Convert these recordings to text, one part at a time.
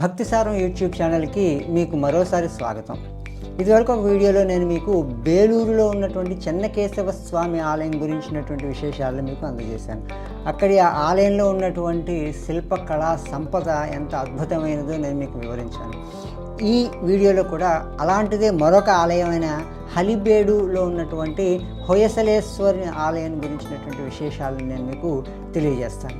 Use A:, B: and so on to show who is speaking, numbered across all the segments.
A: భక్తిసారం YouTube ఛానల్కి మీకు మరోసారి స్వాగతం. ఇదివరకు ఒక వీడియోలో నేను మీకు బేలూరులో ఉన్నటువంటి చెన్నకేశవ స్వామి ఆలయం గురించినటువంటి విశేషాలను మీకు అందజేశాను. అక్కడి ఆ ఆలయంలో ఉన్నటువంటి శిల్పకళా సంపద ఎంత అద్భుతమైనదో నేను మీకు వివరించాను. ఈ వీడియోలో కూడా అలాంటిదే మరొక ఆలయమైన హలిబేడులో ఉన్నటువంటి హొయసలేశ్వరి ఆలయం గురించినటువంటి విశేషాలను నేను మీకు తెలియజేస్తాను.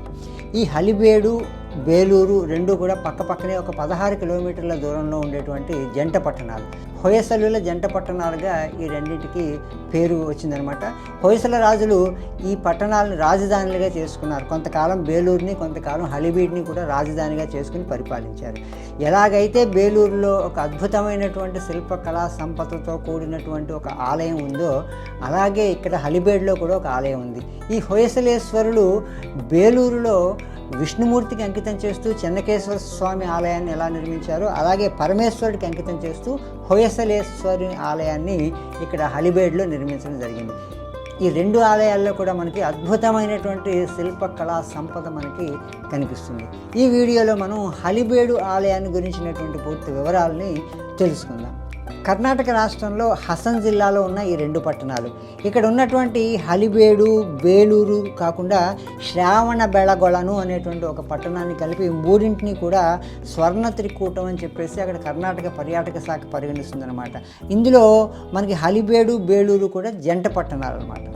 A: ఈ హలిబేడు బేలూరు రెండు కూడా పక్కపక్కనే ఒక పదహారు కిలోమీటర్ల దూరంలో ఉండేటువంటి జంట పట్టణాలు. హొయసలుల జంట పట్టణాలుగా ఈ రెండింటికి పేరు వచ్చిందనమాట. హొయసల రాజులు ఈ పట్టణాలను రాజధానులుగా చేసుకున్నారు. కొంతకాలం బేలూరుని కొంతకాలం హలిబీడ్ని కూడా రాజధానిగా చేసుకుని పరిపాలించారు. ఎలాగైతే బేలూరులో ఒక అద్భుతమైనటువంటి శిల్పకళా సంపదతో కూడినటువంటి ఒక ఆలయం ఉందో అలాగే ఇక్కడ హలిబేడ్లో కూడా ఒక ఆలయం ఉంది. ఈ హొయసలేశ్వరులు బేలూరులో విష్ణుమూర్తికి అంకితం చేస్తూ చెన్నకేశ్వర స్వామి ఆలయాన్ని ఎలా నిర్మించారో అలాగే పరమేశ్వరుడికి అంకితం చేస్తూ హొయసలేశ్వరి ఆలయాన్ని ఇక్కడ హలిబేడ్లో నిర్మించడం జరిగింది. ఈ రెండు ఆలయాల్లో కూడా మనకి అద్భుతమైనటువంటి శిల్పకళా సంపద మనకి కనిపిస్తుంది. ఈ వీడియోలో మనం హలిబేడు ఆలయాన్ని గురించినటువంటి పూర్తి వివరాలని తెలుసుకుందాం. కర్ణాటక రాష్ట్రంలో హసన్ జిల్లాలో ఉన్న ఈ రెండు పట్టణాలు. ఇక్కడ ఉన్నటువంటి హలిబేడు బేలూరు కాకుండా శ్రావణ బెళగొళను అనేటువంటి ఒక పట్టణాన్ని కలిపి మూడింటిని కూడా స్వర్ణ త్రికూటం అని చెప్పేసి అక్కడ కర్ణాటక పర్యాటక శాఖ పరిగణిస్తుందన్నమాట. ఇందులో మనకి హలిబేడు బేలూరు కూడా జంట పట్టణాలు అనమాట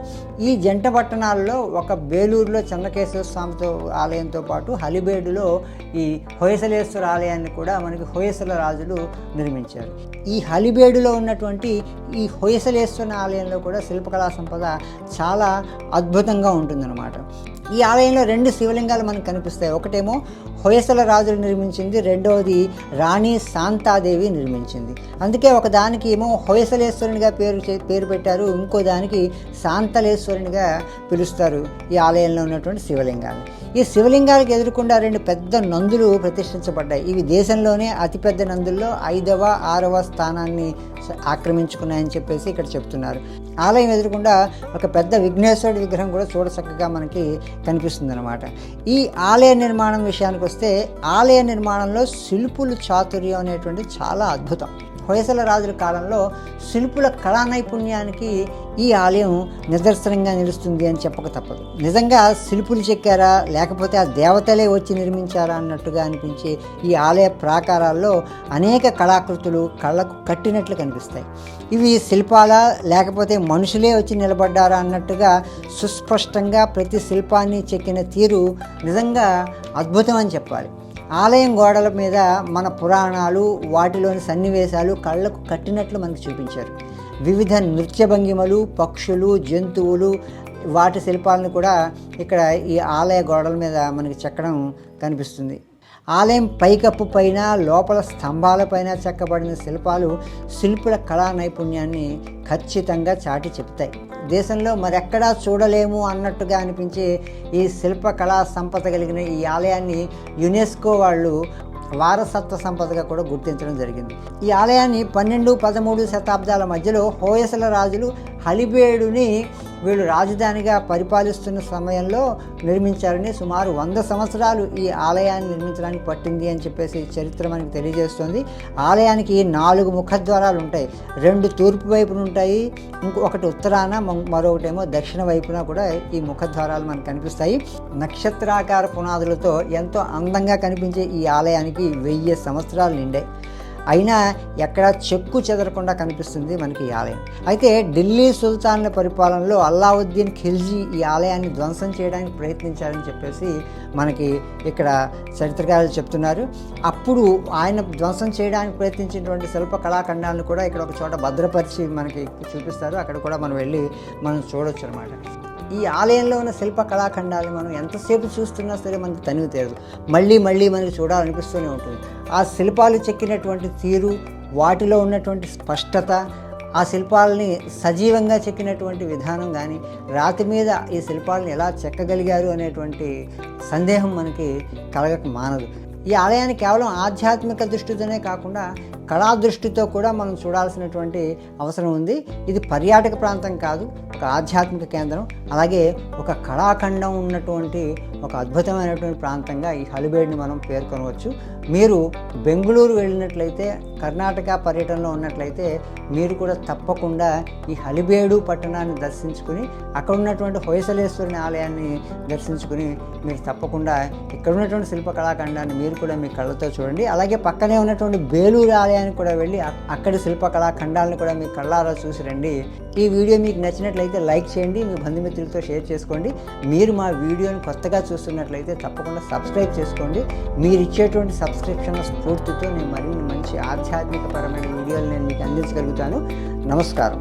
A: ఈ జంట పట్టణాల్లో ఒక బేలూరులో చెన్నకేశ్వర స్వామితో ఆలయంతో పాటు హలిబేడులో ఈ హొయసలేశ్వర ఆలయాన్ని కూడా మనకి హొయసల రాజులు నిర్మించారు. ఈ హలిబేడులో ఉన్నటువంటి ఈ హొయసలేశ్వర ఆలయంలో కూడా శిల్పకళా సంపద చాలా అద్భుతంగా ఉంటుందన్నమాట. ఈ ఆలయంలో రెండు శివలింగాలు మనకు కనిపిస్తాయి. ఒకటేమో హొయసల రాజులు నిర్మించింది రెండవది రాణి శాంతాదేవి నిర్మించింది. అందుకే ఒక దానికి ఏమో హొయసలేశ్వరునిగా పేరు చే- పేరు పెట్టారు ఇంకో దానికి శాంతలేశ్వరునిగా పిలుస్తారు ఈ ఆలయంలో ఉన్నటువంటి శివలింగాన్ని. ఈ శివలింగాలకు ఎదురుకుండా రెండు పెద్ద నందులు ప్రతిష్ఠించబడ్డాయి. ఇవి దేశంలోనే అతిపెద్ద నందుల్లో ఐదవ ఆరవ స్థానాన్ని ఆక్రమించుకున్నాయని చెప్పేసి ఇక్కడ చెప్తున్నారు. ఆలయం ఎదురుకుండా ఒక పెద్ద విఘ్నేశ్వరుడి విగ్రహం కూడా చూడచక్కగా మనకి కనిపిస్తుంది అనమాట ఈ ఆలయ నిర్మాణం విషయానికి వస్తే ఆలయ నిర్మాణంలో శిల్పులు చాతుర్యం అనేటువంటి చాలా అద్భుతం. హొయసల రాజుల కాలంలో శిల్పుల కళా నైపుణ్యానికి ఈ ఆలయం నిదర్శనంగా నిలుస్తుంది అని చెప్పక తప్పదు. నిజంగా శిల్పులు చెక్కారా? లేకపోతే ఆ దేవతలే వచ్చి నిర్మించారా అన్నట్టుగా అనిపించే ఈ ఆలయ ప్రాకారాల్లో అనేక కళాకృతులు కళ్ళకు కట్టినట్లు కనిపిస్తాయి. ఇవి శిల్పాలా లేకపోతే మనుషులే వచ్చి నిలబడ్డారా అన్నట్టుగా సుస్పష్టంగా ప్రతి శిల్పాన్ని చెక్కిన తీరు నిజంగా అద్భుతం అని చెప్పాలి. ఆలయం గోడల మీద మన పురాణాలు వాటిలోని సన్నివేశాలు కళ్ళకు కట్టినట్లు మనకు చూపించారు. వివిధ నృత్య భంగిమలు పక్షులు జంతువులు వాటి శిల్పాలను కూడా ఇక్కడ ఈ ఆలయ గోడల మీద మనకి చెక్కడం కనిపిస్తుంది. ఆలయం పైకప్పు పైన లోపల స్తంభాలపైన చెక్కబడిన శిల్పాలు శిల్పుల కళా నైపుణ్యాన్ని ఖచ్చితంగా చాటి చెప్తాయి దేశంలో మరెక్కడా చూడలేము అన్నట్టుగా అనిపించే ఈ శిల్ప కళా సంపద కలిగిన ఈ ఆలయాన్ని యునెస్కో వాళ్ళు వారసత్వ సంపదగా కూడా గుర్తించడం జరిగింది. ఈ ఆలయాన్ని పన్నెండు పదమూడు శతాబ్దాల మధ్యలో హోయసల రాజులు హలిబేడుని వీళ్ళు రాజధానిగా పరిపాలిస్తున్న సమయంలో నిర్మించారని సుమారు వంద సంవత్సరాలు ఈ ఆలయాన్ని నిర్మించడానికి పట్టింది అని చెప్పేసి చరిత్ర మనకి తెలియజేస్తుంది. ఆలయానికి నాలుగు ముఖద్వారాలు ఉంటాయి. రెండు తూర్పు వైపున ఉంటాయి. ఇంకొకటి ఒకటి ఉత్తరాన మరొకటేమో దక్షిణ వైపున కూడా ఈ ముఖద్వారాలు మనకు కనిపిస్తాయి. నక్షత్రాకార పునాదులతో ఎంతో అందంగా కనిపించే ఈ ఆలయానికి వెయ్యి సంవత్సరాలు నిండాయి. అయినా ఎక్కడా చెక్కు చెదరకుండా కనిపిస్తుంది మనకి ఈ ఆలయం. అయితే ఢిల్లీ సుల్తాన్ల పరిపాలనలో అల్లావుద్దీన్ ఖిల్జీ ఈ ఆలయాన్ని ధ్వంసం చేయడానికి ప్రయత్నించారని చెప్పేసి మనకి ఇక్కడ చరిత్రకారులు చెప్తున్నారు. అప్పుడు ఆయన ధ్వంసం చేయడానికి ప్రయత్నించినటువంటి శిల్ప కళాఖండాలను కూడా ఇక్కడ ఒక చోట భద్రపరిచి మనకి చూపిస్తారు. అక్కడ కూడా మనం వెళ్ళి మనం చూడొచ్చు అనమాట ఈ ఆలయంలో ఉన్న శిల్ప కళాఖండాలు మనం ఎంతసేపు చూస్తున్నా సరే మనకు తనివి తీరదు. మళ్ళీ మళ్ళీ మనకి చూడాలనిపిస్తూనే ఉంటుంది. ఆ శిల్పాలు చెక్కినటువంటి తీరు వాటిలో ఉన్నటువంటి స్పష్టత ఆ శిల్పాలని సజీవంగా చెక్కినటువంటి విధానం కానీ రాతి మీద ఈ శిల్పాలను ఎలా చెక్కగలిగారు అనేటువంటి సందేహం మనకి కలగక మానదు. ఈ ఆలయాన్ని కేవలం ఆధ్యాత్మిక దృష్టితోనే కాకుండా కళా దృష్టితో కూడా మనం చూడాల్సినటువంటి అవసరం ఉంది. ఇది పర్యాటక ప్రాంతం కాదు ఒక ఆధ్యాత్మిక కేంద్రం. అలాగే ఒక కళాఖండం ఉన్నటువంటి ఒక అద్భుతమైనటువంటి ప్రాంతంగా ఈ హలిబేడ్ని మనం పేర్కొనవచ్చు. మీరు బెంగళూరు వెళ్ళినట్లయితే కర్ణాటక పర్యటనలో ఉన్నట్లయితే మీరు కూడా తప్పకుండా ఈ హలిబేడు పట్టణాన్ని దర్శించుకుని అక్కడ ఉన్నటువంటి హొయసలేశ్వరుని ఆలయాన్ని దర్శించుకుని మీరు తప్పకుండా ఇక్కడ ఉన్నటువంటి శిల్ప కళాఖండాన్ని మీరు కూడా మీ కళ్ళతో చూడండి. అలాగే పక్కనే ఉన్నటువంటి బేలూరు ఆలయానికి కూడా వెళ్ళి అక్కడి శిల్పకళా ఖండాలను కూడా మీ కళ్ళారా చూసి రండి. ఈ వీడియో మీకు నచ్చినట్లయితే లైక్ చేయండి మీ బంధుమిత్రులతో షేర్ చేసుకోండి. మీరు మా వీడియోని కొత్తగా చూస్తున్నట్లయితే తప్పకుండా సబ్స్క్రైబ్ చేసుకోండి. మీరు ఇచ్చేటువంటి సబ్స్క్రిప్షన్ స్ఫూర్తితో నేను మరిన్ని మంచి ఆధ్యాత్మికపరమైన వీడియోలు నేను మీకు అందించగలుగుతాను. నమస్కారం.